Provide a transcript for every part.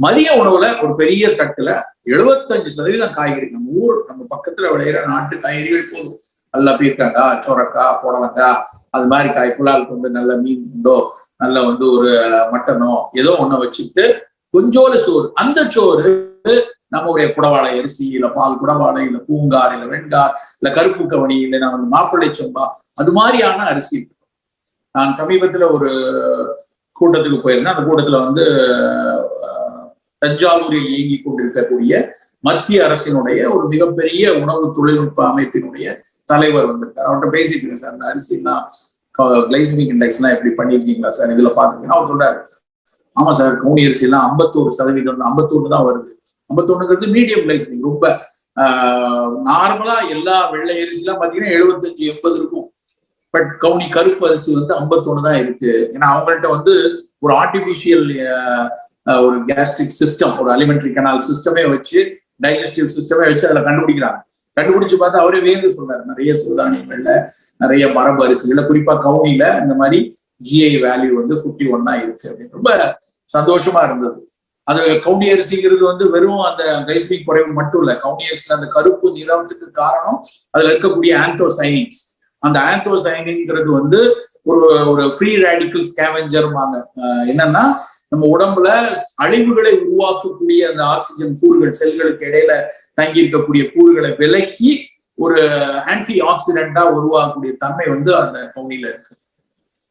மதிய உணவுல ஒரு பெரிய தட்டுல எழுபத்தஞ்சு சதவீதம் காய்கறி. நம்ம ஊர் நம்ம பக்கத்துல விளையிற நாட்டு காய்கறிகள் போதும். நல்லா பீர்க்கங்காய் சொரக்காய் புடலங்காய் அது மாதிரி காய் குழால் கொண்டு நல்ல மீன் உண்டோ நல்ல வந்து ஒரு மட்டனோ ஏதோ ஒண்ண வச்சுட்டு கொஞ்சோடு சோறு. அந்த சோறு நம்மளுடைய குடவாளை அரிசி இல்ல பால் குடவாளை இல்ல பூங்கார் இல்ல வெண்கார் இல்ல கருப்பு கவனி இல்ல நம்ம மாப்பிள்ளை சொம்பா அது மாதிரியான அரிசி நான் சமீபத்துல ஒரு கூட்டத்துக்கு போயிருந்தேன். அந்த கூட்டத்துல வந்து தஞ்சாவூரில் இயங்கிக் கொண்டிருக்கக்கூடிய மத்திய அரசினுடைய ஒரு மிகப்பெரிய உணவு தொழில்நுட்ப அமைப்பினுடைய தலைவர் வந்திருக்காரு. அவர்கிட்ட பேசிட்டு இருக்கேன் சார். இந்த அரிசிலாம் கிளைசமிக் இண்டெக்ஸ் எல்லாம் எப்படி பண்ணிருக்கீங்களா சார்? இதுல பாத்துருக்கீங்கன்னா அவர் சொல்றாரு ஆமா சார் கவுனி அரிசி எல்லாம் ஐம்பத்தோரு சதவீதம் ஐம்பத்தொன்னு தான் வருது. ஐம்பத்தொன்னுங்கிறது மீடியம் கிளைசமிக் ரொம்ப நார்மலா எல்லா வெள்ளை அரிசி எல்லாம் பாத்தீங்கன்னா எழுபத்தஞ்சு எண்பது இருக்கும். பட் கவுனி கருப்பு அரிசி வந்து ஐம்பத்தொன்னு தான் இருக்கு. ஏன்னா அவங்கள்ட்ட வந்து ஒரு ஆர்டிபிஷியல் ஒரு கேஸ்ட்ரிக் சிஸ்டம் ஒரு அலிமெண்ட்ரி கனால் சிஸ்டமே வச்சு டைஜஸ்டிவ் சிஸ்டமே வச்சு அதுல கண்டுபிடிக்கிறாங்க. கண்டுபிடிச்சு பார்த்தா அவரே வேந்து சொல்றாரு. நிறைய சிறுதானியங்கள்ல நிறைய மரபு அரிசிகள்ல குறிப்பா கவுனில இந்த மாதிரி ஜிஐ வேல்யூ வந்து ஃபிஃப்டி ஒன்னா இருக்கு அப்படின்னு. ரொம்ப சந்தோஷமா இருந்தது. அது கவுனி அரிசிங்கிறது வந்து வெறும் அந்த கிளைஸ்மிக் குறைவு மட்டும் இல்ல. கவுனி அரிசியில அந்த கருப்பு நிறத்துக்கு காரணம் அதுல இருக்கக்கூடிய ஆந்தோசைனிங்ஸ் அந்த ஆந்தோசைனிங்கிறது வந்து ஒரு ஒரு ஃப்ரீ ரேடிக்கல் ஸ்கேவெஞ்சர்வாங்க என்னன்னா நம்ம உடம்புல அழிவுகளை உருவாக்கக்கூடிய அந்த ஆக்சிஜன் கூறுகள் செல்களுக்கு இடையில தங்கி இருக்கக்கூடிய கூறுகளை விலக்கி ஒரு ஆன்டி ஆக்சிடென்டா உருவாகக்கூடிய தன்மை வந்து அந்த கவுனில இருக்கு.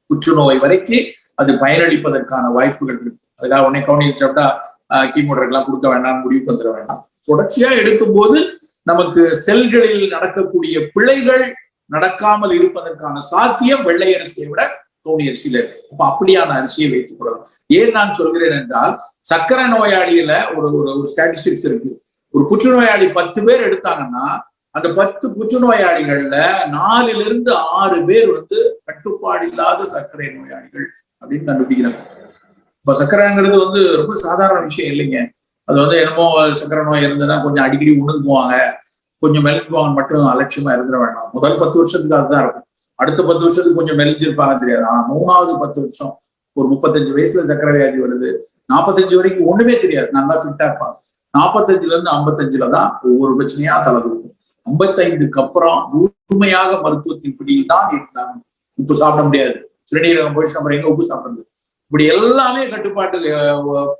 புற்றுநோய் வரைக்கும் அது பயனளிப்பதற்கான வாய்ப்புகள் இருக்கு. அதுக்காக உடனே கவுனியில் சாப்பிட்டா கீமோட்ரெல்லாம் கொடுக்க வேண்டாம் முடிவுக்கு வந்துட வேண்டாம். தொடர்ச்சியா எடுக்கும்போது நமக்கு செல்களில் நடக்கக்கூடிய பிழைகள் நடக்காமல் இருப்பதற்கான சாத்தியம் வெள்ளை அரிசியை விட தோணி அரிசியில இருக்கு. அப்ப அப்படியான அரிசியை வைத்துக் கொள்ளலாம். ஏன் நான் சொல்கிறேன் என்றால் சக்கரை நோயாளியில ஒரு ஒரு ஸ்டாட்டிஸ்டிக்ஸ் இருக்கு. ஒரு புற்றுநோயாளி பத்து பேர் எடுத்தாங்கன்னா அந்த பத்து புற்றுநோயாளிகள்ல நாலுல இருந்து ஆறு பேர் வந்து கட்டுப்பாடு இல்லாத சர்க்கரை நோயாளிகள் அப்படின்னு கண்டுபிடிக்கிறாங்க. இப்ப சர்க்கரைங்கிறது வந்து ரொம்ப சாதாரண விஷயம் இல்லைங்க. அது வந்து என்னமோ சர்க்கரை நோய் இருந்ததுன்னா கொஞ்சம் அடிக்கடி உணர்ந்துக்குவாங்க கொஞ்சம் மெலிஞ்சுக்குவாங்க மட்டும் அலட்சியமா இருந்துட வேண்டாம். முதல் பத்து வருஷத்துக்கு அதுதான் இருக்கும். அடுத்த பத்து வருஷத்துக்கு கொஞ்சம் மெலிஞ்சிருப்பாங்க தெரியாது. ஆனா மூணாவது பத்து வருஷம் ஒரு முப்பத்தஞ்சு வயசுல சக்கர வியாதி வருது. நாற்பத்தஞ்சு வரைக்கும் ஒண்ணுமே தெரியாது. நல்லா ஃபிட்டா இருப்பாங்க. நாற்பத்தஞ்சுல இருந்து ஐம்பத்தஞ்சுல தான் ஒவ்வொரு பிரச்சனையா தலை தூக்கும். ஐம்பத்தைந்துக்கு அப்புறம் முழுமையாக மருத்துவத்தின் பிடியில் தான் இருந்தாங்க. உப்பு சாப்பிட முடியாது. சிறுநீரகம் போய் சாப்பிட எங்க உப்பு சாப்பிடுறது? இப்படி எல்லாமே கட்டுப்பாட்டு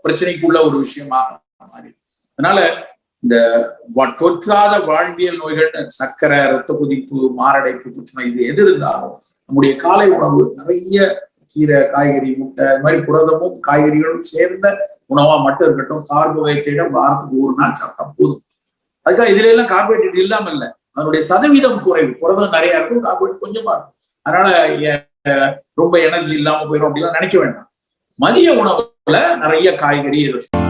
பிரச்சனைக்குள்ள ஒரு விஷயமாக மாறி. அதனால இந்த தொற்றாத வாழ்வியல் நோய்கள் சர்க்கரை ரத்த குதிப்பு மாரடைப்பு புற்றுநோய் இது எது இருந்தாலும் நம்முடைய காலை உணவு நிறைய கீரை காய்கறி முட்டை இது மாதிரி புரதமும் காய்கறிகளும் சேர்ந்த உணவா மட்டும் இருக்கட்டும் கார்போஹைட்ரேட்டை வாரத்துக்கு ஒரு நாள் சாப்பிட்டா போதும். அதுக்காக இதுல எல்லாம் கார்போஹைட்ரேட் இல்லாம இல்ல. அதனுடைய சதவீதம் குறைவு. புரதம் நிறைய இருக்கும் கார்போஹைட்ரேட் கொஞ்சமா இருக்கும். அதனால ரொம்ப எனர்ஜி இல்லாம போயிடும் அப்படிலாம் நினைக்க வேண்டாம். மதிய உணவுல நிறைய காய்கறி இருக்கும்